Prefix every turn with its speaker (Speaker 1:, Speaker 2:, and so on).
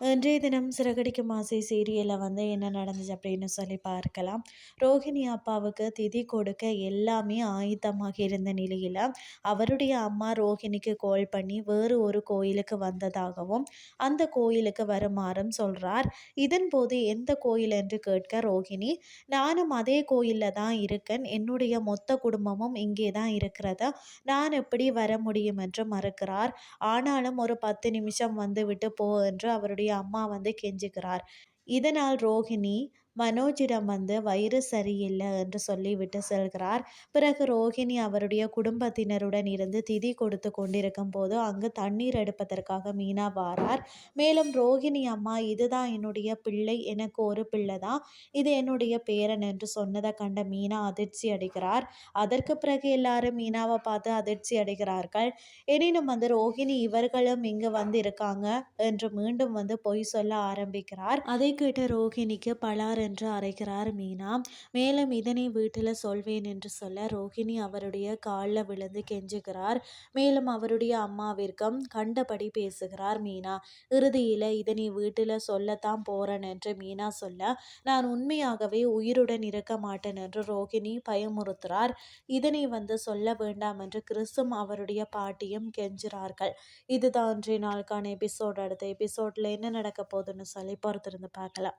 Speaker 1: இன்றைய தினம் சிறகடிக்கும் ஆசை சீரியலில் வந்து என்ன நடந்துச்சு அப்படின்னு சொல்லி பார்க்கலாம். ரோஹிணி அப்பாவுக்கு திதி கொடுக்க எல்லாமே ஆயுத்தமாக இருந்த நிலையில் அவருடைய அம்மா ரோஹிணிக்கு கால் பண்ணி வேறு ஒரு கோயிலுக்கு வந்ததாகவும் அந்த கோயிலுக்கு வருமாறும் சொல்கிறார் இதன் போது எந்த கோயில் என்று கேட்க ரோஹிணி நானும் அதே கோயிலில் தான் இருக்கேன். என்னுடைய மொத்த குடும்பமும் இங்கே தான் இருக்கிறது. நான் எப்படி வர முடியும்? என்று மறுக்கிறார். ஆனாலும் ஒரு பத்து நிமிஷம் வந்துவிட்டு போ என்று அவருடைய அம்மா வந்து கெஞ்சுகிறார். இதனால் ரோஹிணி மனோஜிடம் வந்து வயிறு சரியில்லை என்று சொல்லிவிட்டு செல்கிறார். பிறகு ரோஹிணி அவருடைய குடும்பத்தினருடன் இருந்து திதி கொடுத்து கொண்டிருக்கும் போது அங்கு தண்ணீர் எடுப்பதற்காக மீனா வாரார். மேலும் ரோஹிணி அம்மா இதுதான் என்னுடைய பிள்ளை. எனக்கு ஒரு பிள்ளை தான். இது என்னுடைய பேரன் என்று சொன்னதை கண்ட மீனா அதிர்ச்சி அடைகிறார். அதற்கு பிறகு எல்லாரும் மீனாவை பார்த்து அதிர்ச்சி அடைகிறார்கள். எனினும் வந்து ரோஹிணி இவர்களும் இங்கு வந்து இருக்காங்க என்று மீண்டும் வந்து பொய் சொல்ல ஆரம்பிக்கிறார். அதை கேட்ட ரோஹிணிக்கு பலாறு என்று அரைக்கிறார் மீனா. மேலும் இதனை வீட்டில் சொல்வேன் என்று சொல்ல ரோஹிணி அவருடைய காலில் விழுந்து கெஞ்சுகிறார். மேலும் அவருடைய அம்மாவிற்கும் கண்டபடி பேசுகிறார் மீனா. இறுதியில் இதனை வீட்டில் சொல்லத்தான் போறேன் என்று மீனா சொல்ல நான் உண்மையாகவே உயிருடன் இருக்க மாட்டேன் என்று ரோஹிணி பயமுறுத்துறார் இதனை வந்து சொல்ல வேண்டாம் என்று கிறிஸும் அவருடைய பாட்டியும் கெஞ்சுறார்கள் இதுதான் இன்றைய நாளுக்கான எபிசோட். அடுத்த எபிசோட்ல என்ன நடக்க போகுதுன்னு சொல்லி பொறுத்திருந்து பார்க்கலாம்.